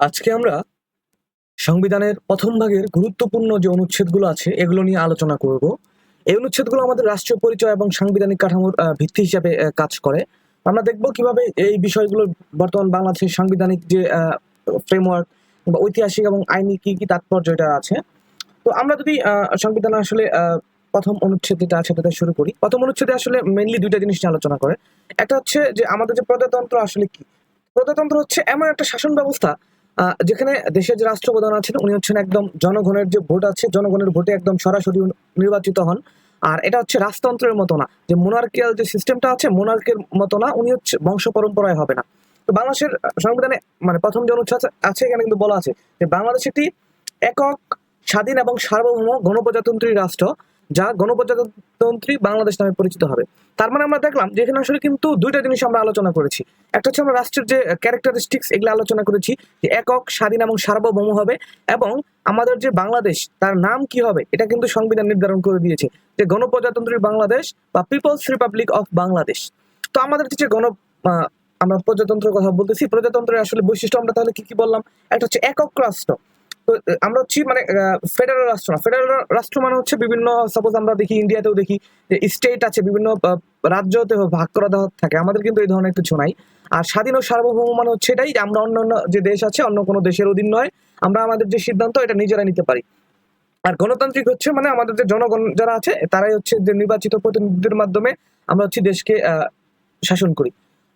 আজকে আমরা সংবিধানের প্রথম ভাগের গুরুত্বপূর্ণ যে অনুচ্ছেদগুলো আছে, এগুলো নিয়ে আলোচনা করব। এই অনুচ্ছেদগুলো আমাদের রাষ্ট্রীয় পরিচয় এবং সাংবিধানিক কাঠামোর ভিত্তি হিসাবে কাজ করে। আমরা দেখব কীভাবে এই বিষয়গুলো বর্তমান বাংলাদেশের সাংবিধানিক যে ফ্রেমওয়ার্ক বা ঐতিহাসিক এবং আইনি কি কি তাৎপর্য এটা আছে। তো আমরা যদি সংবিধান আসলে প্রথম অনুচ্ছেদ যেটা আছে সেটা শুরু করি। প্রথম অনুচ্ছেদে আসলে মেইনলি দুইটা জিনিস নিয়ে আলোচনা করে। একটা হচ্ছে যে আমাদের যে প্রজাতন্ত্র আসলে কি? প্রজাতন্ত্র হচ্ছে এমন একটা শাসন ব্যবস্থা যেখানে দেশের যে রাষ্ট্রপ্রধান আছেন, উনি হচ্ছেন একদম জনগণের যে ভোট আছে, জনগণের ভোটে একদম সরাসরি নির্বাচিত হন। আর এটা হচ্ছে রাজতন্ত্রের মতো না। যে মোনার্কিয়াল যে সিস্টেমটা আছে মোনার্কের মতো না, উনি হচ্ছে বংশ পরম্পরায় হবে না। তো বাংলাদেশের সংবিধানে মানে প্রথম যে অনুচ্ছেদ আছে- এখানে কিন্তু বলা আছে যে বাংলাদেশ একটি একক, স্বাধীন এবং সার্বভৌম গণপ্রজাতন্ত্রী রাষ্ট্র। যা গণপ্রজাতন্ত্রী বাংলাদেশ নামে পরিচিত হবে। তার মানে আমরা দেখলাম যে এখানে আসলে কিন্তু দুইটা জিনিস আমরা আলোচনা করেছি। একটা হচ্ছে আমরা রাষ্ট্রের যে ক্যারেক্টারিস্টিক্স এগুলো আলোচনা করেছি, যে একক, স্বাধীন এবং সার্বভৌম হবে এবং আমাদের যে বাংলাদেশ, তার নাম কি হবে, এটা কিন্তু সংবিধান নির্ধারণ করে দিয়েছে যে গণপ্রজাতন্ত্রী বাংলাদেশ বা পিপলস রিপাবলিক অফ বাংলাদেশ তো আমাদের যে গণ আমরা প্রজাতন্ত্রের কথা বলতেছি, প্রজাতন্ত্রের আসলে বৈশিষ্ট্য আমরা তাহলে কি কি বললাম? একটা হচ্ছে একক রাষ্ট্র। তো আমরা হচ্ছি মানে ফেডারেল রাষ্ট্র না। ফেডারেল রাষ্ট্র মানে হচ্ছে বিভিন্ন সাপোজ আমরা দেখি ইন্ডিয়াতেও দেখি যে স্টেট আছে, বিভিন্ন রাজ্যতে ভাগ করা দেওয়া থাকে। আমাদের কিন্তু এই ধরনের কিছু নাই। আর স্বাধীন ও সার্বভৌম মানে হচ্ছে এটাই যে আমরা অন্য অন্য যে দেশ আছে, অন্য কোনো দেশের অধীন নয়। আমরা আমাদের যে সিদ্ধান্ত, এটা নিজেরা নিতে পারি। আর গণতান্ত্রিক হচ্ছে মানে আমাদের যে জনগণ যারা আছে, তারাই হচ্ছে যে নির্বাচিত প্রতিনিধিদের মাধ্যমে আমরা হচ্ছে দেশকে শাসন করি।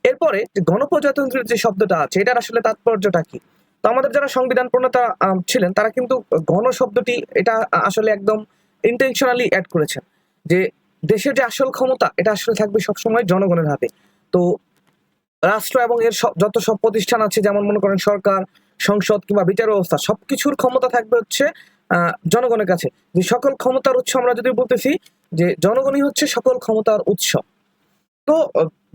এরপরে গণপ্রজাতন্ত্রের যে শব্দটা আছে, এটার আসলে তাৎপর্যটা কি? তো আমাদের যারা সংবিধান প্রণেতা ছিলেন, তারা কিন্তু গণ শব্দটি এটা আসলে একদম ইন্টেনশনালি অ্যাড করেছেন। যে দেশের যে আসল ক্ষমতা, এটা আসলে থাকবে সবসময় জনগণের হাতে। তো রাষ্ট্র এবং এর সব- যত সব প্রতিষ্ঠান আছে, যেমন মনে করেন সরকার, সংসদ কিংবা বিচার ব্যবস্থা, সবকিছুর ক্ষমতা থাকবে হচ্ছে জনগণের কাছে। যে সকল ক্ষমতার উৎস আমরা যদি বলতেছি, যে জনগণই হচ্ছে সকল ক্ষমতার উৎস। তো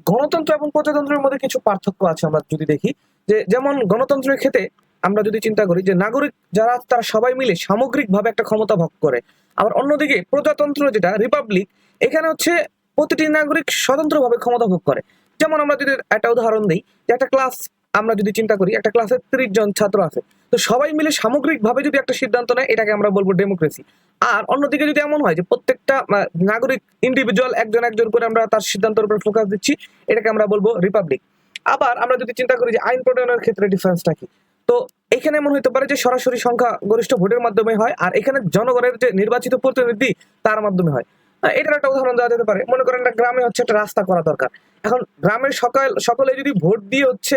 গণতন্ত্র এবং প্রজাতন্ত্রের মধ্যে কিছু পার্থক্য আছে আমরা যদি দেখি। যে, যেমন গণতন্ত্রের ক্ষেত্রে আমরা যদি চিন্তা করি যে, নাগরিক যারা, তারা সবাই মিলে সামগ্রিকভাবে একটা ক্ষমতা ভোগ করে। আবার অন্যদিকে প্রজাতন্ত্র যেটা, রিপাবলিক, এখানে হচ্ছে প্রতিটি নাগরিক স্বতন্ত্রভাবে ক্ষমতা ভোগ করে। যেমন আমরা যদি একটা উদাহরণ দিই, যে একটা ক্লাস আমরা যদি চিন্তা করি, একটা ক্লাসে ত্রিশ জন ছাত্র আছে। তো সবাই মিলে সামগ্রিকভাবে যদি একটা সিদ্ধান্ত নেয়, এটাকে আমরা বলব ডেমোক্রেসি আর অন্যদিকে যদি এমন হয় যে প্রত্যেকটা নাগরিক ইন্ডিভিজুয়াল একজন একজন করে আমরা তার সিদ্ধান্তের উপর ফোকাস দিচ্ছি, এটাকে আমরা বলব রিপাবলিক আবার আমরা যদি চিন্তা করি যে আইন প্রণয়নের ক্ষেত্রে ডিফারেন্সটা কি? তো এখানে এমন হতে পারে যে সরাসরি সংখ্যা গরিষ্ঠ ভোটের মাধ্যমে হয়, আর এখানে জনগণের যে নির্বাচিত প্রতিনিধি, তার মাধ্যমে হয়। এটার একটা উদাহরণ দেওয়া যেতে পারে। মনে করেন একটা গ্রামে হচ্ছে একটা রাস্তা করা দরকার। এখন গ্রামের সকাল, সকলে যদি ভোট দিয়ে হচ্ছে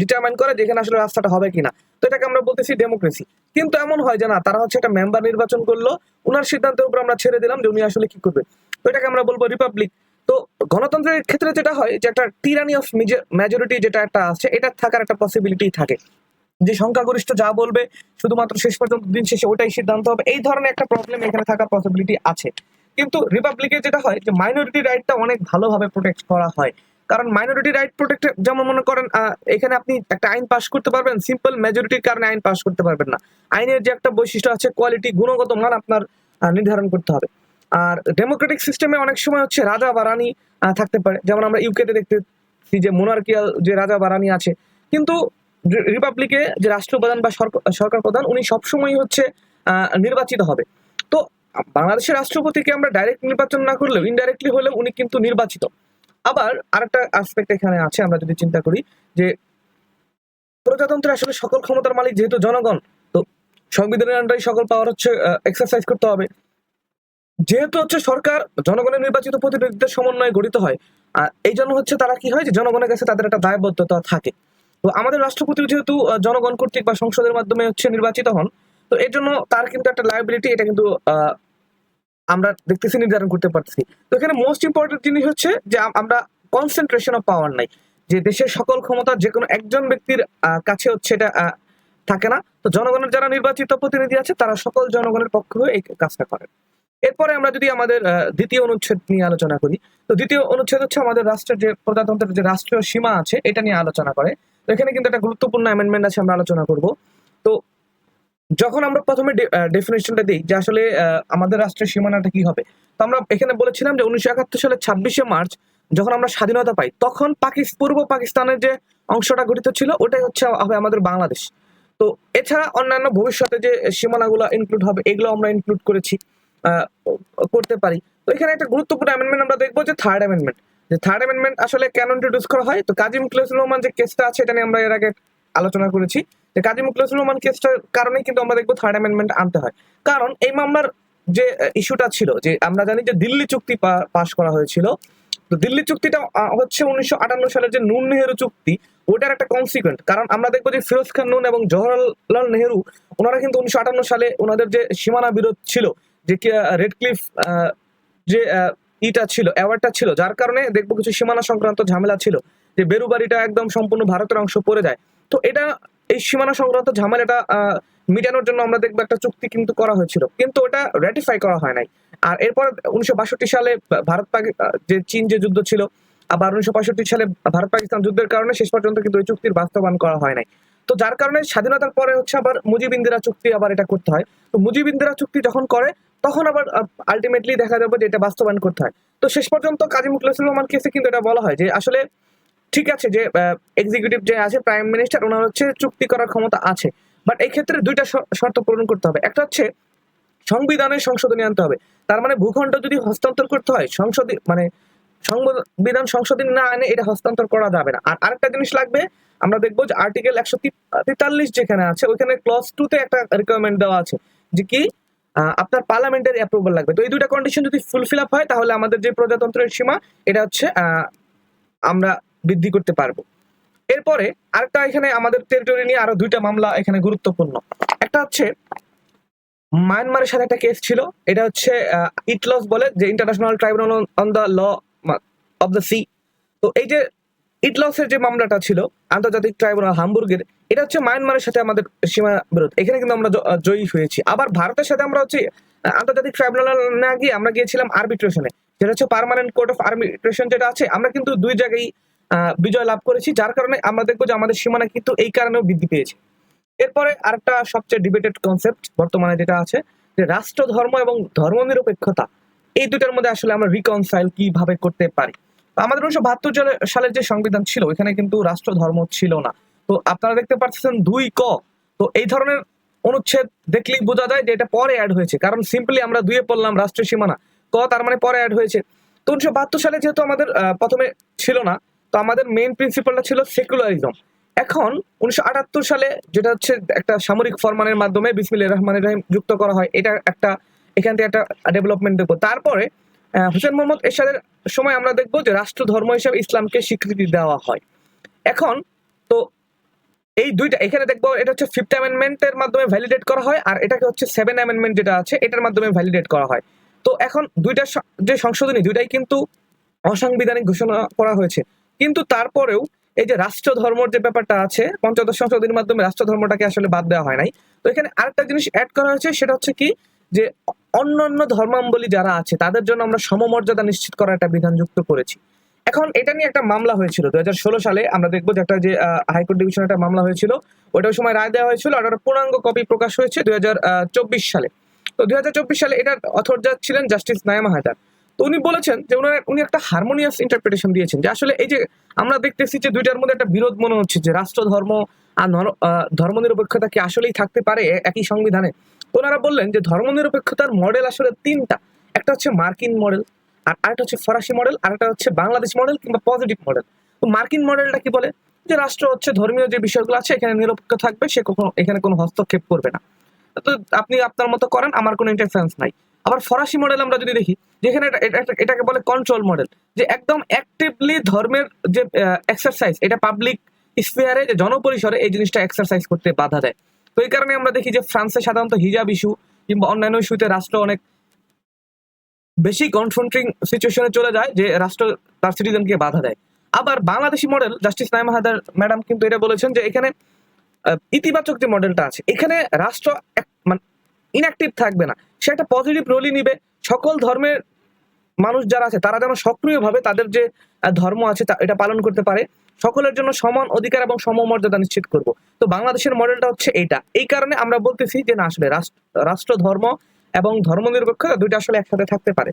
ডিটারমাইন করে যে এখানে আসলে রাস্তাটা হবে কিনা। তো এটাকে আমরা বলতেছি ডেমোক্রেসি কিন্তু এমন হয় যে না, তারা হচ্ছে একটা মেম্বার নির্বাচন করল, উনার সিদ্ধান্তের উপর আমরা ছেড়ে দিলাম যে উনি আসলে কি করবে। তো এটাকে আমরা বলব রিপাবলিক তো গণতন্ত্রের ক্ষেত্রে যেটা হয় যে একটা টিরানি অফ মেজরিটি যেটা একটা আছে এটা থাকার একটা পসিবিলিটি থাকে। যে সংখ্যাগরিষ্ঠ যা বলবে, শুধুমাত্র শেষ পর্যন্ত দিন শেষে ওটাই সিদ্ধান্ত হবে। এই ধরনের একটা প্রবলেম এখানে থাকার পসিবিলিটি আছে। কিন্তু রিপাবলিকে যেটা হয় যে মাইনরিটি রাইটটা অনেক ভালোভাবে প্রোটেক্ট করা হয়। কারণ মাইনরিটি রাইট প্রোটেক্ট যেমন মনে করেন এখানে আপনি একটা আইন পাস করতে পারবেন সিম্পল মেজরিটির কারণে আইন পাস করতে পারবেন না। আইনের যে একটা বৈশিষ্ট্য আছে কোয়ালিটি গুণগত মান আপনার নির্ধারণ করতে হবে। আর ডেমোক্রেটিক সিস্টেমে অনেক সময় হচ্ছে রাজা বা রানী থাকতে পারে। যেমন আমরা ইউকেতে দেখতেছি যে মোনার্কিয়াল যে রাজা বা রানী আছে, কিন্তু রিপাবলিকে যে রাষ্ট্রপ্রধান বা সরকার প্রধান, উনি সবসময় হচ্ছে নির্বাচিত হবে। তো বাংলাদেশের রাষ্ট্রপতিকে আমরা ডাইরেক্ট নির্বাচন না করলেও ইনডাইরেক্টলি হলেও উনি কিন্তু নির্বাচিত। আবার আরেকটা আসপেক্ট এখানে আছে আমরা যদি চিন্তা করি যে প্রজাতন্ত্রে আসলে সকল ক্ষমতার মালিক যেহেতু জনগণ তো সংবিধানের আন্ডারে সকল পাওয়ার হচ্ছে এক্সারসাইজ করতে হবে। যেহেতু হচ্ছে সরকার জনগণের নির্বাচিত প্রতিনিধিদের সমন্বয়ে গঠিত হয় আহ, এই জন্য হচ্ছে তারা কি হয় যে জনগণের কাছে তাদের একটা দায়বদ্ধতা থাকে। তো আমাদের রাষ্ট্রপতি যেহেতু জনগণ কর্তৃক বা সংসদের মাধ্যমে হচ্ছে নির্বাচিত হন তো এর জন্য তার কিন্তু একটা লাইবিলিটি এটা কিন্তু আমরা দেখতেছি নির্ধারণ করতে পারতেছি। তো এখানে মোস্ট ইম্পর্টেন্ট জিনিস হচ্ছে যে আমরা কনসেন্ট্রেশন অফ পাওয়ার নাই। যে দেশের সকল ক্ষমতা যে কোনো একজন ব্যক্তির কাছে হচ্ছে এটা থাকে না। তো জনগণের যারা নির্বাচিত প্রতিনিধি আছে, তারা সকল জনগণের পক্ষে হয়ে এই কাজটা করে এরপরে আমরা যদি আমাদের দ্বিতীয় অনুচ্ছেদ নিয়ে আলোচনা করি, তো দ্বিতীয় অনুচ্ছেদ হচ্ছে আমাদের রাষ্ট্রের যে, প্রজাতন্ত্রের যে রাষ্ট্রীয় সীমা আছে, এটা নিয়ে আলোচনা করে। তো এখানে কিন্তু একটা গুরুত্বপূর্ণ অ্যামেন্ডমেন্ট আছে, আমরা আলোচনা করব। তো যখন আমরা প্রথমে ডেফিনেশনটা দিই যে আসলে আমাদের রাষ্ট্রের সীমানাটা কি হবে, তো আমরা এখানে বলেছিলাম যে উনিশশো একাত্তর সালের ছাব্বিশে মার্চ যখন আমরা স্বাধীনতা পাই, তখন পাকিস্তান পূর্ব পাকিস্তানের যে অংশটা গঠিত ছিল, ওটাই হচ্ছে হবে আমাদের বাংলাদেশ। তো এছাড়া অন্যান্য ভবিষ্যতে যে সীমানাগুলো ইনক্লুড হবে, এগুলো আমরা ইনক্লুড করেছি করতে পারি। তো এখানে একটা গুরুত্বপূর্ণ অ্যামেন্ডমেন্ট আমরা দেখব যে থার্ড অ্যামেন্ডমেন্ট যে থার্ড অ্যামেন্ডমেন্ট আসলে কেন ইন্ট্রোডিউস করা হয়? তো কাজী মুখলেসুর রহমান যে কেসটা আছে, এটা নিয়ে আমরা এর আগে আলোচনা করেছি। কাজী মুখলেসুর রহমান কেসটার কারণেই কিন্তু আমরা দেখব থার্ড অ্যামেন্ডমেন্ট আনতে হয়। কারণ এই মামলার যে ইস্যুটা ছিল, যে আমরা জানি যে দিল্লি চুক্তি পাশ করা হয়েছিল, তো দিল্লি চুক্তিটা হচ্ছে উনিশশো আটান্ন সালের যে নুন নেহেরু চুক্তি, ওটার একটা কনসিকুয়েন্ট কারণ আমরা দেখব যে ফিরোজ খান নুন এবং জওহরলাল নেহেরু, ওনারা কিন্তু উনিশশো আটান্ন সালে ওনাদের যে সীমানা বিরোধ ছিল, যে রেড ক্লিফ যে ইটা ছিল, অ্যাওয়ার্ডটা ছিল, যার কারণে দেখব কিছু সীমানা সংক্রান্ত ঝামেলা ছিল, যে বেরুবাড়িটা একদম সম্পূর্ণ ভারতের অংশ পড়ে যায়। তো এটা এই সীমানা সংক্রান্ত ঝামেলাটা মিটানোর জন্য আমরা দেখব একটা চুক্তি কিন্তু করা হয়েছিল। কিন্তু ওটা র্যাটিফাই করা হয় নাই। আর এরপর উনিশশো বাষট্টি সালে ভারত যে চীন যে যুদ্ধ ছিল, আবার উনিশশো পঁয়ষট্টি সালে ভারত পাকিস্তান যুদ্ধের কারণে শেষ পর্যন্ত কিন্তু ওই চুক্তির বাস্তবায়ন করা হয় নাই। তো যার কারণে স্বাধীনতার পরে হচ্ছে আবার মুজিব ইন্দিরা চুক্তি আবার এটা করতে হয়। তো মুজিব ইন্দিরা চুক্তি যখন করে, তখন আবার আলটিমেটলি দেখা যাবে যে এটা বাস্তবায়ন করতে হয়। তো শেষ পর্যন্ত কাজী মুখলেসুর রহমান কেসে কিন্তু এটা বলা হয় যে আসলে ঠিক আছে যে এক্সিকিউটিভ যে আছে প্রাইম মিনিস্টার ওনার হচ্ছে চুক্তি করার ক্ষমতা আছে। বাট এই ক্ষেত্রে দুইটা শর্ত পূরণ করতে হবে। একটা হচ্ছে সংবিধানের সংশোধনী আনতে হবে। তার মানে ভূখণ্ড যদি হস্তান্তর করতে হয় সংসদ মানে সংবিধান সংশোধনী না আনে, এটা হস্তান্তর করা যাবে না। আর আরেকটা জিনিস লাগবে, আমরা দেখব যে আর্টিকেল একশো তেতাল্লিশ যেখানে আছে, ওইখানে ক্লস টু তে একটা রিকোয়ারমেন্ট দেওয়া আছে। যে কি আপনার পার্লামেন্টের অ্যাপ্রুভাল লাগবে। তো এই দুইটা কন্ডিশন যদি ফুলফিল আপ হয়, তাহলে আমাদের যে প্রজাতন্ত্রের সীমা, এটা হচ্ছে আমরা বৃদ্ধি করতে পারব। এরপরে আরেকটা এখানে আমাদের টেরিটরি নিয়ে আরও দুইটা মামলা এখানে গুরুত্বপূর্ণ। একটা হচ্ছে মায়ানমারের সাথে একটা কেস ছিল। এটা হচ্ছে ইটলস বলে, যে international tribunal on the law of the sea তো এই যে ইটলসের যে মামলাটা ছিল, আন্তর্জাতিক ট্রাইব্যুনাল হামবুর্গের, এটা হচ্ছে মায়ানমারের সাথে আমাদের সীমা বিরোধ। এখানে কিন্তু আমরা জয়ী হয়েছি। আবার ভারতের সাথে আমরা হচ্ছে আন্তর্জাতিক ট্রাইব্যুনাল না গিয়ে আমরা গিয়েছিলাম আরবিট্রেশনে যেটা হচ্ছে পার্মানেন্ট কোর্ট অফ আরবিট্রেশন যেটা আছে, আমরা কিন্তু দুই জায়গায় বিজয় লাভ করেছি, যার কারণে আমরা দেখব যে আমাদের সীমানা কিন্তু এই কারণেও বৃদ্ধি পেয়েছে। এরপরে আরেকটা সবচেয়ে ডিবেটেড কনসেপ্ট বর্তমানে যেটা আছে, যে রাষ্ট্র, ধর্ম এবং ধর্মনিরপেক্ষতা। এই দুটার মধ্যে আসলে আমরা রিকনসাইল কীভাবে করতে পারি? আমাদের উনিশশো বাহাত্তর সালের যে সংবিধান ছিল এখানে কিন্তু রাষ্ট্র, ধর্ম ছিল না। তো আপনারা দেখতে পাচ্ছেন দুই ক। তো এই ধরনের অনুচ্ছেদ দেখলেই বোঝা যায় যে এটা পরে অ্যাড হয়েছে। কারণ সিম্পলি আমরা দুয়ে পড়লাম রাষ্ট্রীয় সীমানা। ক তার মানে পরে অ্যাড হয়েছে। তো উনিশশো বাহাত্তর সালে যেহেতু আমাদের প্রথমে ছিল না তো আমাদের মেইন প্রিন্সিপালটা ছিল সেকুলারিজম এখন উনিশশো আটাত্তর সালে যেটা হচ্ছে একটা সামরিক ফরমানের মাধ্যমে বিসমিল্লাহির রহমানির রহিম যুক্ত করা হয়, এটা একটা, এখান থেকে একটা ডেভেলপমেন্ট দেখব। তারপরে হোসেন মোহাম্মদ এরশাদের সময় আমরা দেখব যে রাষ্ট্র ধর্ম হিসেবে ইসলামকে স্বীকৃতি দেওয়া হয়। এখন, তো এই দুইটা, এখানে দেখব এটা হচ্ছে ফিফথ অ্যামেন্ডমেন্টের মাধ্যমে ভ্যালিডেট করা হয়, আর এটাকে হচ্ছে সেভেন অ্যামেন্ডমেন্ট যেটা আছে, এটার মাধ্যমে ভ্যালিডেট করা হয়। তো এখন দুইটা যে সংশোধনী, দুইটাই কিন্তু অসাংবিধানিক ঘোষণা করা হয়েছে। কিন্তু তারপরেও এই যে রাষ্ট্র ধর্মর যে ব্যাপারটা আছে, পঞ্চদশ সংশোধনীর মাধ্যমে রাষ্ট্র ধর্মটাকে আসলে বাদ দেওয়া হয় নাই। তো এখানে আরেকটা জিনিস অ্যাড করা হয়েছে, সেটা হচ্ছে কি যে অন্যান্য ধর্মাবলী যারা আছে, তাদের জন্য আমরা সমমর্যাদা নিশ্চিত করার একটা বিধান যুক্ত করেছি। এখন এটা নিয়ে একটা মামলা হয়েছিল দুই হাজার ষোলো সালে আমরা দেখব যে একটা যে হাইকোর্ট ডিভিশন একটা মামলা হয়েছিল ওটার সময় রায় দেওয়া হয়েছিল ওটার পূর্ণাঙ্গ কপি প্রকাশ হয়েছে দুই হাজার চব্বিশ সালে। তো দুই হাজার চব্বিশ সালে এটার অথরজা ছিলেন জাস্টিস নায়ামা হায়দার। তো উনি বলেছেন যে উনার, উনি একটা হারমোনিয়াস ইন্টারপ্রিটেশন দিয়েছেন যে আসলে এই যে আমরা দেখতেছি যে দুইটার মধ্যে একটা বিরোধ মনে হচ্ছে যে রাষ্ট্র, ধর্ম আর ধর্মনিরপেক্ষতা কি আসলেই থাকতে পারে একই সংবিধানে? ওনারা বললেন যে ধর্মনিরপেক্ষতার মডেল আসলে তিনটা। একটা হচ্ছে মার্কিন মডেল আর আরেকটা হচ্ছে ফরাসি মডেল আর একটা হচ্ছে বাংলাদেশ মডেল কিংবা পজিটিভ মডেল তো মার্কিন মডেলটা কি বলে? যে রাষ্ট্র হচ্ছে, ধর্মীয় যে বিষয়গুলো আছে, এখানে নিরপেক্ষ থাকবে, সে কখনো, এখানে কোনো হস্তক্ষেপ করবে না। তো আপনি আপনার মতো করেন, আমার কোনো ইন্টারফারেন্স নাই। আবার ফরাসি মডেল আমরা যদি দেখি, যেখানে এটা- এটা- এটা- এটাকে বলে কন্ট্রোল মডেল যে একদম অ্যাক্টিভলি ধর্মের যে এক্সারসাইজ এটা পাবলিক স্পেয়ারে যে জনপরিসরে এই জিনিসটা এক্সারসাইজ করতে বাধা দেয়। তো এই কারণে আমরা দেখি যে ফ্রান্সে সাধারণত হিজাব ইস্যু কিংবা অন্যান্য ইস্যুতে রাষ্ট্র অনেক বেশি কনফ্রন্টিং সিচুয়েশনে চলে যায়, যে রাষ্ট্র তার সিটিজেনকে বাধা দেয়। আবার Bangladeshi model justice Naima Haider madam কিন্তু এটা বলেছেন যে এখানে ইতিবাচক যে মডেলটা আছে, এখানে রাষ্ট্র মানে ইনঅ্যাক্টিভ থাকবে না। সে একটা পজিটিভ রোলই নিবে। সকল ধর্মের মানুষ যারা আছে, তারা যেন সক্রিয়ভাবে তাদের যে ধর্ম আছে এটা পালন করতে পারে। সকলের জন্য সমান অধিকার এবং সমমর্যাদা নিশ্চিত করব। তো বাংলাদেশের মডেলটা হচ্ছে এটা এই কারণে আমরা বলতেছি যে না, আসলে রাষ্ট্র ধর্ম এবং ধর্মনিরপেক্ষতা দুইটা আসলে একসাথে থাকতে পারে।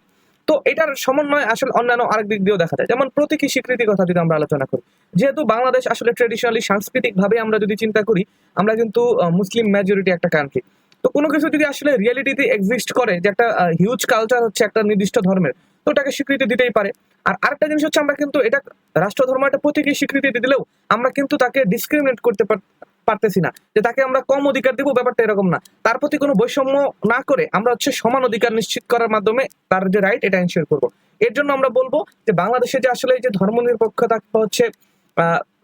তো এটার সমন্বয় আসলে অন্যান্য আরেক দিক দিয়েও দেখা যায়। যেমন প্রতীকী স্বীকৃতির কথা যদি আমরা আলোচনা করি। যেহেতু বাংলাদেশ আসলে ট্রেডিশনালি সাংস্কৃতিক ভাবে আমরা যদি চিন্তা করি, আমরা কিন্তু মুসলিম মেজরিটি একটা কান্ট্রি তো কোনো কিছু যদি আসলে রিয়েলিটিতে এক্সিস্ট করে যে একটা হিউজ কালচার হচ্ছে একটা নির্দিষ্ট ধর্মের, তো ওটাকে স্বীকৃতি দিতেই পারে। আর আরেকটা জিনিস হচ্ছে আমরা কিন্তু এটা রাষ্ট্রধর্ম একটা প্রতীকী স্বীকৃতি দিলেও আমরা কিন্তু তাকে ডিসক্রিমিনেট করতে পার- পারতেছি না। যে তাকে আমরা কম অধিকার দিব ব্যাপারটা এরকম না। তার প্রতি কোনো বৈষম্য না করে আমরা হচ্ছে সমান অধিকার নিশ্চিত করার মাধ্যমে তার যে রাইট এটা এনশিওর করব। এর জন্য আমরা বলব যে বাংলাদেশে যে আসলে যে ধর্ম নিরপেক্ষতা হচ্ছে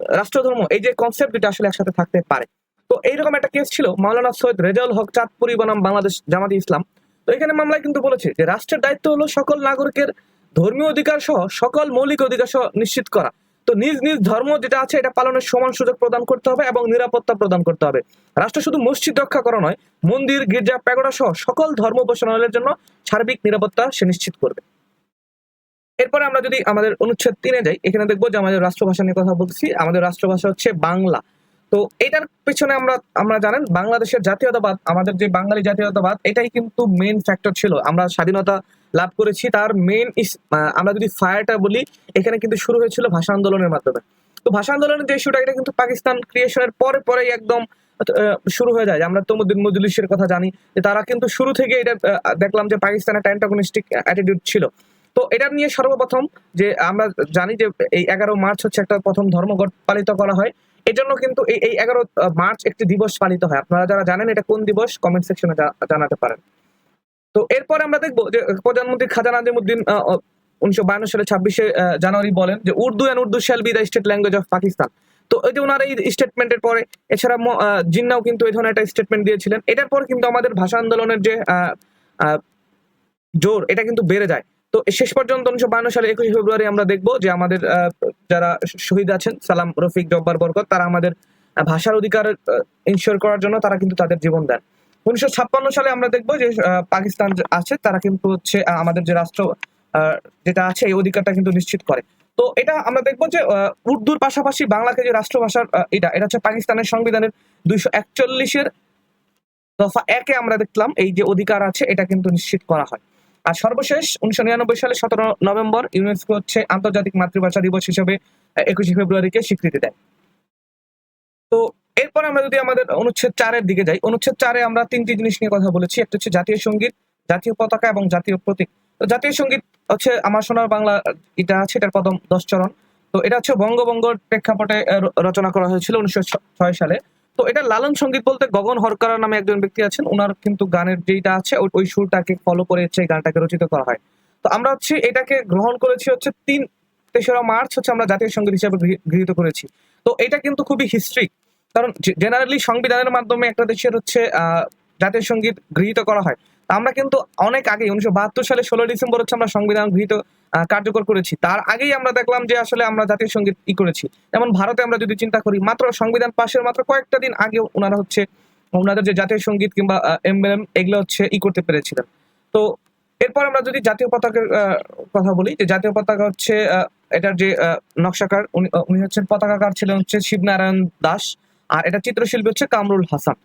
রাষ্ট্রধর্ম, এই যে কনসেপ্ট দুটো আসলে একসাথে থাকতে পারে। তো এইরকম একটা কেস ছিল, মাওলানা সৈয়দ রেজাউল হক চাঁদপুরি বনাম বাংলাদেশ জামাতি ইসলাম। তো এখানে মামলায় কিন্তু বলেছে যে রাষ্ট্রের দায়িত্ব হলো সকল নাগরিকের ধর্মীয় অধিকার সহ সকল মৌলিক অধিকার সহ নিশ্চিত করা। তো নিজ নিজ ধর্ম যেটা আছে, এটা পালনের সমান সুযোগ প্রদান করতে হবে এবং নিরাপত্তা প্রদান করতে হবে। রাষ্ট্র শুধু মসজিদ রক্ষা করা নয়, মন্দির, গির্জা, প্যাগোডা সহ সকল ধর্ম উপাসনালয়ের জন্য সার্বিক নিরাপত্তা সে নিশ্চিত করবে। এরপরে আমরা যদি আমাদের অনুচ্ছেদ তিনে যাই, এখানে দেখব যে আমাদের রাষ্ট্রভাষা নিয়ে কথা বলছি। আমাদের রাষ্ট্রভাষা হচ্ছে বাংলা। তো এটার পেছনে আমরা আমরা জানেন বাংলাদেশের জাতীয়তাবাদ, আমাদের যে বাঙালি জাতীয়তাবাদ, এটাই কিন্তু মেইন ফ্যাক্টর ছিল। আমরা স্বাধীনতা লাভ করেছি, তার মেইন আমরা যদি ফায়ারটা বলি, এখানে কিন্তু শুরু হয়েছিল ভাষা আন্দোলনের মাধ্যমে। তো ভাষা আন্দোলনের যে ইস্যুটা এটা কিন্তু পাকিস্তান ক্রিয়েশনের পরে, পরেই একদম শুরু হয়ে যায়। আমরা তমুদ্দিন মজলিসের কথা জানি, যে তারা কিন্তু শুরু থেকে এটা দেখলাম যে পাকিস্তানের একটা অ্যান্টাগনিস্টিক অ্যাটিটিউড ছিল। তো এটা নিয়ে সর্বপ্রথম যে আমরা জানি যে এই এগারো মার্চ হচ্ছে একটা প্রথম ধর্মঘট পালিত করা হয়। এজন্য কিন্তু এই এই এগারো মার্চ একটি দিবস পালিত হয়। আপনারা যারা জানেন এটা কোন দিবস কমেন্ট সেকশনে জানাতে পারেন। তো এরপরে আমরা দেখব যে প্রধানমন্ত্রী খাজা নাজিমুদ্দিন উনিশশো বায়ান্ন সালে ছাব্বিশে জানুয়ারি বলেন যে, Urdu and Urdu shall be the state language of Pakistan. তো এই যে ওনার এই স্টেটমেন্টের পরে, এছাড়া জিন্নাও কিন্তু এই ধরনের একটা স্টেটমেন্ট দিয়েছিলেন। এটার পর কিন্তু আমাদের ভাষা আন্দোলনের যে জোর, এটা কিন্তু বেড়ে যায়। তো শেষ পর্যন্ত উনিশশো বায়ান্ন সালে একুশে ফেব্রুয়ারি আমরা দেখব যে আমাদের যারা শহীদ আছেন, সালাম, রফিক, জব্বার, বরকত, তারা আমাদের ভাষার অধিকার ইনশিওর করার জন্য তারা কিন্তু তাদের জীবন দেন। উনিশশো ছাপ্পান্ন সালে আমরা দেখব যে পাকিস্তান আছে, তারা কিন্তু হচ্ছে আমাদের যে রাষ্ট্র যেটা আছে, এই অধিকারটা কিন্তু নিশ্চিত করে। তো এটা আমরা দেখব যে উর্দুর পাশাপাশি বাংলাকে যে রাষ্ট্রভাষার এটা এটা হচ্ছে পাকিস্তানের সংবিধানের দুইশো একচল্লিশের দফা একে আমরা দেখলাম, এই যে অধিকার আছে, এটা কিন্তু নিশ্চিত করা হয়। আর সর্বশেষ উনিশশো নিরানব্বই সালে সতেরো নভেম্বর ইউনেস্কো হচ্ছে আন্তর্জাতিক মাতৃভাষা দিবস হিসেবে একুশে ফেব্রুয়ারিকে স্বীকৃতি দেয়। তো এরপর আমরা যদি আমাদের অনুচ্ছেদ চারের দিকে যাই, অনুচ্ছেদ চারে আমরা তিনটি জিনিস নিয়ে কথা বলেছি। একটা হচ্ছে জাতীয় সংগীত, জাতীয় পতাকা এবং জাতীয় প্রতীক। তো জাতীয় সংগীত হচ্ছে আমার সোনার বাংলা, এটা আছে, এটার প্রথম দশ চরণ। তো এটা হচ্ছে বঙ্গবঙ্গর প্রেক্ষাপটে রচনা করা হয়েছিল উনিশশো ছয় সালে। তো এটা লালন সংগীত বলতে গগন হরকারা নামে একজন ব্যক্তি আছেন। ওনার কিন্তু গানের যেটা আছে, ওই- সুরটাকে ফলো করে হচ্ছে গানটাকে রচিত করা হয়। তো আমরা হচ্ছে এটাকে গ্রহণ করেছি হচ্ছে তিন তেসরা মার্চ হচ্ছে আমরা জাতীয় সংগীত হিসাবে গৃহী- গৃহীত করেছি। তো এটা কিন্তু খুবই হিস্ট্রি কারণ জেনারেলি সংবিধানের মাধ্যমে একটা দেশের হচ্ছে জাতীয় সংগীত গৃহীত করা হয়। আমরা কিন্তু অনেক আগে, উনিশশো বাহাত্তর সালে ষোলো ডিসেম্বর হচ্ছে আমরা সংবিধান গৃহীত কার্যকর করেছি। তার আগেই আমরা দেখলাম যে আসলে আমরা জাতীয় সংগীত ই করেছি। যেমন ভারতে আমরা যদি চিন্তা করি, মাত্র সংবিধান পাশের মাত্র কয়েকটা দিন আগে ওনারা হচ্ছে ওনাদের যে জাতীয় সংগীত কিংবা এমব্লেম এগুলো হচ্ছে ই করতে পেরেছিলেন। তো এরপর আমরা যদি জাতীয় পতাকার কথা বলি, যে জাতীয় পতাকা হচ্ছে এটার যে নকশাকার উনি হচ্ছেন পতাকাকার ছিলেন হচ্ছে শিবনারায়ণ দাস, আর এটা চিত্রশিল্পী হচ্ছে কামরুল হাসান।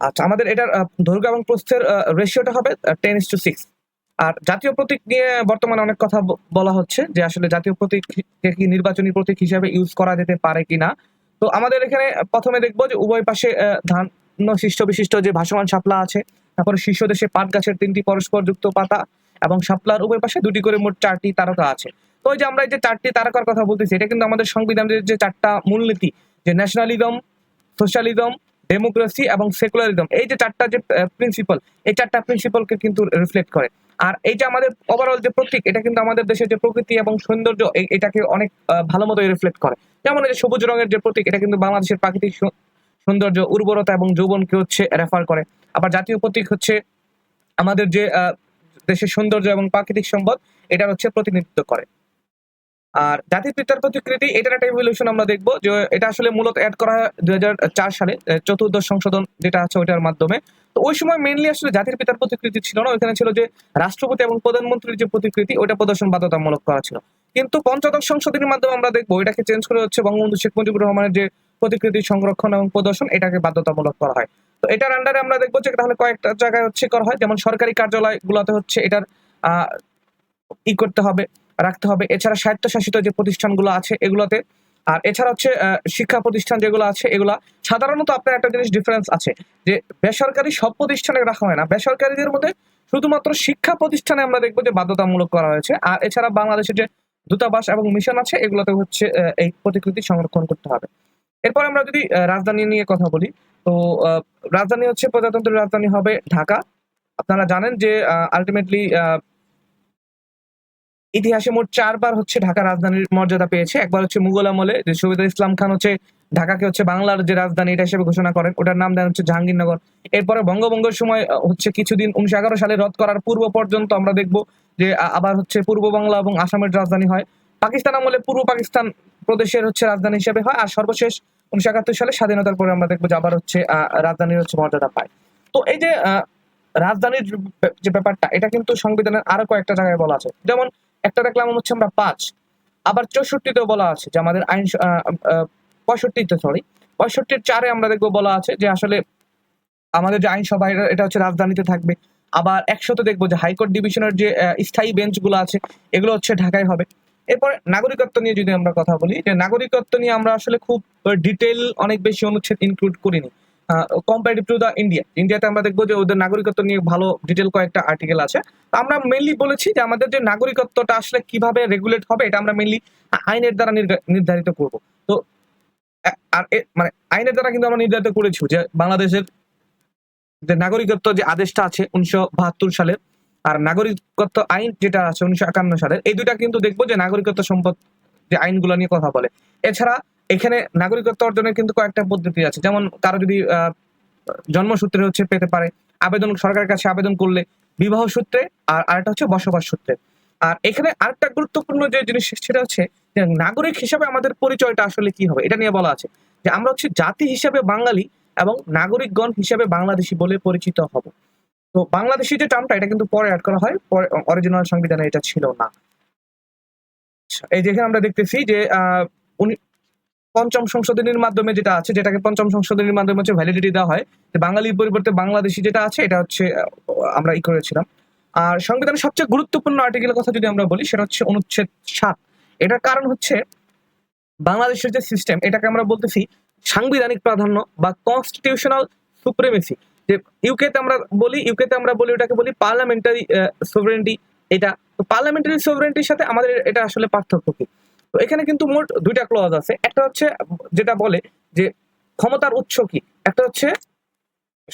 আচ্ছা আমাদের এটার দৈর্ঘ্য এবং প্রস্থের রেশিওটা হবে টেন ইস টু সিক্স আর জাতীয় প্রতীক নিয়ে বর্তমানে অনেক কথা বলা হচ্ছে যে আসলে জাতীয় প্রতীককে কি নির্বাচনী প্রতীক হিসাবে ইউজ করা যেতে পারে কিনা। তো আমাদের এখানে প্রথমে দেখব যে উভয় পাশে ধান শিষ্ট বিশিষ্ট যে ভাসমান শাপলা আছে, তারপরে শীর্ষ দেশে পাট গাছের তিনটি পরস্পর যুক্ত পাতা এবং শাপলার উভয় পাশে দুটি করে মোট চারটি তারকা আছে। তো ওই যে আমরা এই যে চারটি তারকার কথা বলতেছি, এটা কিন্তু আমাদের সংবিধানের যে চারটা মূলনীতি, যে ন্যাশনালিজম সোশ্যালিজম ডেমোক্রেসি এবং সেকুলারিজম এই যে চারটা যে প্রিন্সিপাল এই চারটা প্রিন্সিপালকে কিন্তু রিফ্লেক্ট করে। আর এই যে আমাদের ওভারঅল যে প্রতীক, এটা কিন্তু আমাদের দেশের যে প্রকৃতি এবং সৌন্দর্য এটাকে অনেক ভালো মতো রিফ্লেক্ট করে। যেমন এই সবুজ রঙের যে প্রতীক, এটা কিন্তু বাংলাদেশের প্রাকৃতিক সৌন্দর্য, উর্বরতা এবং যৌবনকে হচ্ছে রেফার করে। আবার জাতীয় প্রতীক হচ্ছে আমাদের যে দেশের সৌন্দর্য এবং প্রাকৃতিক সম্পদ এটার হচ্ছে প্রতিনিধিত্ব করে। আর জাতির পিতার প্রতিকৃতি এটার একটা ইভলিউশন আমরা দেখব যে এটা আসলে মূলত অ্যাড করা হয় দুই হাজার চার সালে চতুর্দশ সংশোধন যেটা আছে ওইটার মাধ্যমে। তো ওই সময় মেনলি আসলে জাতির পিতার প্রতিকৃতি ছিল না, ওইখানে ছিল যে রাষ্ট্রপতি এবং প্রধানমন্ত্রীর যে প্রতিকৃতি ওইটা প্রদর্শন বাধ্যতামূলক করা ছিল। কিন্তু পঞ্চদশ সংশোধনের মাধ্যমে আমরা দেখব এটাকে চেঞ্জ করে হচ্ছে বঙ্গবন্ধু শেখ মুজিবুর রহমানের যে প্রতিকৃতি সংরক্ষণ এবং প্রদর্শন, এটাকে বাধ্যতামূলক করা হয়। তো এটার আন্ডারে আমরা দেখব যে তাহলে কয়েকটা জায়গায় হচ্ছে করা হয়, যেমন সরকারি কার্যালয় গুলাতে হচ্ছে এটার আহ ই করতে হবে। রাখতে হবে। এছাড়া স্বায়ত্তশাসিত যে প্রতিষ্ঠানগুলো আছে এগুলোতে, আর এছাড়া হচ্ছে শিক্ষা প্রতিষ্ঠান যেগুলো আছে এগুলা, সাধারণত আপনার একটা জিনিস ডিফারেন্স আছে যে বেসরকারি সব প্রতিষ্ঠানে রাখা হয় না। বেসরকারিদের মধ্যে শুধুমাত্র শিক্ষা প্রতিষ্ঠানে আমরা দেখব যে বাধ্যতামূলক করা হয়েছে। আর এছাড়া বাংলাদেশের যে দূতাবাস এবং মিশন আছে এগুলোতে হচ্ছে এই প্রতিকৃতি সংরক্ষণ করতে হবে। এরপর আমরা যদি রাজধানী নিয়ে কথা বলি, তো রাজধানী হচ্ছে প্রজাতন্ত্রের রাজধানী হবে ঢাকা। আপনারা জানেন যে আলটিমেটলি ইতিহাসে মোট চারবার হচ্ছে ঢাকা রাজধানীর মর্যাদা পেয়েছে। একবার হচ্ছে মুঘল আমলে যে শহীদ ইসলাম খান হচ্ছে ঢাকাকে হচ্ছে বাংলার যে রাজধানী এটা হিসেবে ঘোষণা করেন, ওটার নাম দেন হচ্ছে জাহাঙ্গীরনগর। এরপরে বঙ্গভঙ্গের সময় হচ্ছে কিছুদিন উনিশশো এগারো সালে রদ করার পূর্ব পর্যন্ত আমরা দেখব যে আবার হচ্ছে পূর্ব বাংলা এবং আসামের রাজধানী হয়। পাকিস্তান আমলে পূর্ব পাকিস্তান প্রদেশের হচ্ছে রাজধানী হিসেবে হয় আর সর্বশেষ উনিশশো একাত্তর সালে স্বাধীনতার পরে আমরা দেখব যে আবার হচ্ছে রাজধানীর হচ্ছে মর্যাদা পায়। তো এই যে রাজধানীর যে ব্যাপারটা, এটা কিন্তু সংবিধানের আরও কয়েকটা জায়গায় বলা আছে। যেমন একটা দেখলাম হচ্ছে আমরা পাঁচ, আবার চৌষট্টিতেও বলা আছে যে আমাদের আইন পঁয়ষট্টিতে সরি পঁয়ষট্টির চারে আমরা দেখব বলা আছে যে আসলে আমাদের যে আইনসভা এটা- হচ্ছে রাজধানীতে থাকবে। আবার একশোতে দেখব যে হাইকোর্ট ডিভিশনের যে স্থায়ী বেঞ্চগুলো আছে, এগুলো হচ্ছে ঢাকায় হবে। এরপর নাগরিকত্ব নিয়ে যদি আমরা কথা বলি, যে নাগরিকত্ব নিয়ে আমরা আসলে খুব ডিটেল অনেক বেশি অনুচ্ছেদ ইনক্লুড করিনি। কম্পারেটিভ টু দ্য ইন্ডিয়া ইন্ডিয়াতে আমরা দেখব যে ওদের নাগরিকত্ব নিয়ে ভালো ডিটেল কয়েকটা আর্টিকেল আছে। আমরা মেনলি বলেছি যে আমাদের যে নাগরিকত্বটা আসলে কীভাবে রেগুলেট হবে, এটা আমরা মেনলি আইনের দ্বারা নির্ধারিত করব। তো আর মানে আইনের দ্বারা কিন্তু আমরা নির্ধারিত করেছি যে বাংলাদেশের যে নাগরিকত্ব যে আদেশটা আছে উনিশশো বাহাত্তর সালের আর নাগরিকত্ব আইন যেটা আছে উনিশশো একান্ন সালের, এই দুইটা কিন্তু দেখব যে নাগরিকত্ব সম্পদ যে আইনগুলো নিয়ে কথা বলে। এছাড়া এখানে নাগরিকত্ব অর্জনের কিন্তু কয়েকটা পদ্ধতি আছে। যেমন কারও যদি জন্মসূত্রে হচ্ছে পেতে পারে আবেদন সরকারের কাছে আবেদন করলে বিবাহ সূত্রে আর আরেকটা হচ্ছে বসবাস সূত্রে। আর এখানে আরেকটা গুরুত্বপূর্ণ যে জিনিস সেটা হচ্ছে যে নাগরিক হিসাবে আমাদের পরিচয়টা আসলে কি হবে? এটা নিয়ে বলা আছে যে আমরা হচ্ছে জাতি হিসাবে বাঙালি এবং নাগরিকগণ হিসাবে বাংলাদেশি বলে পরিচিত হব। তো বাংলাদেশি যে টার্মটা এটা কিন্তু পরে অ্যাড করা হয় পরে অরিজিনাল সংবিধানে এটা ছিল না। আচ্ছা, এই যেখানে আমরা দেখতেছি যে পঞ্চম সংশোধনীর মাধ্যমে যেটা আছে, যেটাকে পঞ্চম সংশোধনীর মাধ্যমে হচ্ছে ভ্যালিডিটি দেওয়া হয় বাঙালির পরিবর্তে বাংলাদেশি যেটা আছে, এটা হচ্ছে আমরা ই করেছিলাম। আর সংবিধানের সবচেয়ে গুরুত্বপূর্ণ আর্টিকেলের কথা যদি আমরা বলি, সেটা হচ্ছে অনুচ্ছেদ সাত। এটার কারণ হচ্ছে, বাংলাদেশের যে সিস্টেম এটাকে আমরা বলতেছি সাংবিধানিক প্রাধান্য বা কনস্টিটিউশনাল সুপ্রিমেসি যে ইউকেতে আমরা বলি ইউকেতে আমরা বলি, ওটাকে বলি পার্লামেন্টারি সোভারেন্টি এটা, তো পার্লামেন্টারি সোভারেন্টির সাথে আমাদের এটা আসলে পার্থক্য কি? তো এখানে কিন্তু মোট দুইটা ক্লজ আছে। একটা হচ্ছে যেটা বলে যে ক্ষমতার উৎস কি? একটা হচ্ছে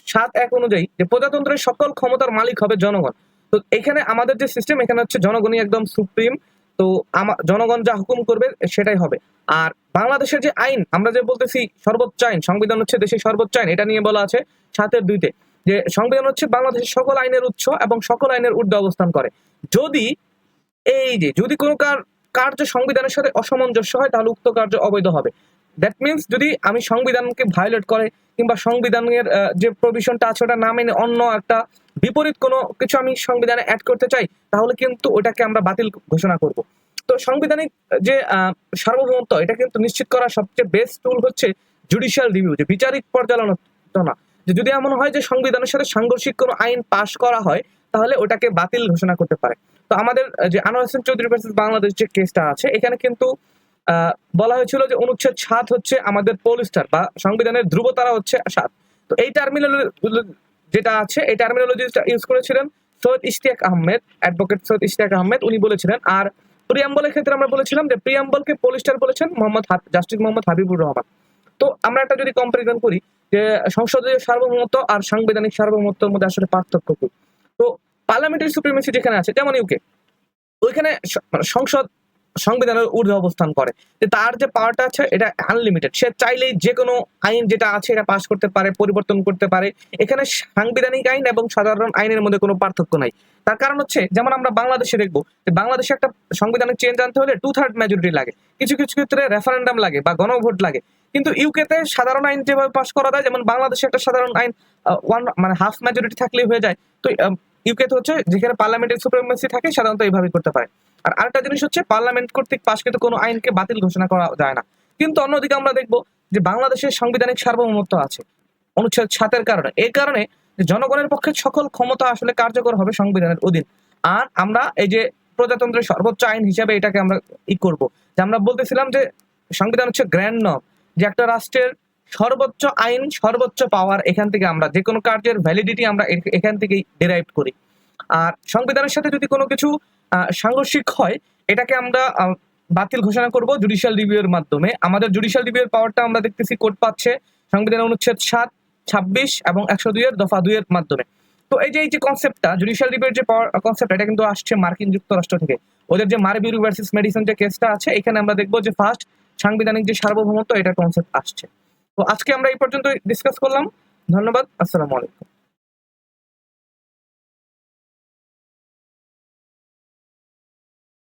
সাত এক অনুযায়ী যে প্রজাতন্ত্রের সকল ক্ষমতার মালিক হবে জনগণ। তো এখানে আমাদের যে সিস্টেম এখানে হচ্ছে জনগণই একদম সুপ্রিম তো জনগণ যা হুকুম করবে, সেটাই হবে। আর বাংলাদেশের যে আইন, আমরা যে বলতেছি সর্বোচ্চ আইন, সংবিধান হচ্ছে দেশের সর্বোচ্চ আইন, এটা নিয়ে বলা আছে সাতের দুইতে। যে সংবিধান হচ্ছে বাংলাদেশের সকল আইনের উৎস এবং সকল আইনের ঊর্ধ্বে অবস্থান করে। যদি এই যে, যদি কোনো কার- কার্য সংবিধানের সাথে অসামঞ্জস্য হয়, তাহলে উক্ত কার্য অবৈধ হবে। দ্যাট মিনস যদি আমি সংবিধানকে ভায়োলেট করে কিংবা সংবিধানের যে প্রভিশনটা আছে ওটা না মেনে অন্য একটা বিপরীত কোনো কিছু আমি সংবিধানে অ্যাড করতে চাই, তাহলে কিন্তু ওটাকে আমরা বাতিল ঘোষণা করব। তো সাংবিধানিক যে সার্বভৌমত্ব, এটা কিন্তু নিশ্চিত করার সবচেয়ে বেস্ট টুল হচ্ছে জুডিশিয়াল রিভিউ যে বিচারিক পর্যালোচনা। যদি এমন হয় যে সংবিধানের সাথে সাংঘর্ষিক কোনো আইন পাশ করা হয় তাহলে ওটাকে বাতিল ঘোষণা করতে পারে। তো আমাদের যে আনোয়ার হোসেন চৌধুরী ভার্সেস বাংলাদেশ যে কেসটা আছে, এখানে কিন্তু বলা হয়েছিল যে অনুচ্ছেদ সাত হচ্ছে আমাদের পোলিস্টার বা সংবিধানের ধ্রুবতারা হচ্ছে সাত। তো এই টার্মিনোলজি যেটা আছে, এই টার্মিনোলজিটা ইউজ করেছিলেন সৈয়দ ইশতিয়াক আহমেদ অ্যাডভোকেট সৈয়দ ইশতিয়াক আহমেদ, উনি বলেছিলেন। আর প্রিয়াম্বলের ক্ষেত্রে আমরা বলেছিলাম যে প্রিয়াম্বলকে পলিস্টার বলেছেন মোহাম্মদ জাস্টিস মোহাম্মদ হাবিবুর রহমান। তো আমরা একটা যদি কম্পারিজন করি, যে সংসদীয় সার্বভৌমত্ব আর সাংবিধানিক সার্বভৌমত্বের মধ্যে আসলে পার্থক্য কি? তো পার্লামেন্টারি সুপ্রিমেসি যেখানে আছে, যেমন ইউকে ওইখানে মানে সংসদ, সংবিধানের ঊর্ধ্বে অবস্থান করে। যে তার যে পাওয়ারটা আছে, এটা আনলিমিটেড সে চাইলেই যে কোনো আইন যেটা আছে, এটা পাশ করতে পারে, পরিবর্তন করতে পারে। এখানে সাংবিধানিক আইন এবং সাধারণ আইনের মধ্যে কোনো পার্থক্য নাই। তার কারণ হচ্ছে, যেমন আমরা বাংলাদেশে দেখব, যে বাংলাদেশে একটা সাংবিধানিক চেঞ্জ আনতে হলে টু থার্ড মেজরিটি লাগে। কিছু কিছু ক্ষেত্রে রেফারেন্ডাম লাগে বা গণভোট লাগে। কিন্তু ইউকেতে সাধারণ আইন যেভাবে পাশ করা যায়, যেমন বাংলাদেশে একটা সাধারণ আইন ওয়ান মানে হাফ মেজরিটি থাকলেই হয়ে যায়। তো ইউকেতে হচ্ছে যেখানে পার্লামেন্টের সুপ্রিমেসি থাকে, সাধারণত এইভাবেই করতে পারে। আর আরেকটা জিনিস হচ্ছে, পার্লামেন্ট কর্তৃক পাশকৃত কোনো আইনকে বাতিল ঘোষণা করা যায় না। কিন্তু অন্যদিকে আমরা দেখব যে বাংলাদেশের সাংবিধানিক সার্বভৌমত্ব আছে অনুচ্ছেদ সাতের কারণে। এই কারণে জনগণের পক্ষে সকল ক্ষমতা আসলে কার্যকর হবে সংবিধানের অধীন। আর আমরা এই যে প্রজাতন্ত্রের সর্বোচ্চ আইন হিসাবে এটাকে আমরা ই করব। যে আমরা বলতেছিলাম যে সংবিধান হচ্ছে গ্র্যান্ড নব যে একটা রাষ্ট্রের সর্বোচ্চ আইন, সর্বোচ্চ পাওয়ার এখান থেকে আমরা যে কোনো কার্যের ভ্যালিডিটি আমরা এখান থেকেই ডেরাইভ করি। আর সংবিধানের সাথে যদি কোনো কিছু সাংঘর্ষিক হয়, এটাকে আমরা বাতিল ঘোষণা করব জুডিশিয়াল রিভিউ এর মাধ্যমে। আমাদের জুডিশিয়াল রিভিউ এর পাওয়ারটা আমরা দেখতেছি কোর্ট পাচ্ছে সংবিধানের অনুচ্ছেদ সাত, ছাব্বিশ এবং একশো দুইয়ের দফা দুইয়ের মাধ্যমে। তো এই যে এই যে কনসেপ্টটা জুডিশিয়াল রিভিউর যে পাওয়ার কনসেপ্ট এটা কিন্তু আসছে মার্কিন যুক্তরাষ্ট্র থেকে। ওদের যে মারবিউরি ভার্সেস মেডিসিন যে কেসটা আছে, এখানে আমরা দেখব যে ফার্স্ট সাংবিধানিক যে সার্বভৌমত্ব, এটা কনসেপ্ট আসছে। তো আজকে আমরা এই পর্যন্ত ডিসকাস করলাম। ধন্যবাদ আসসালামু আলাইকুম।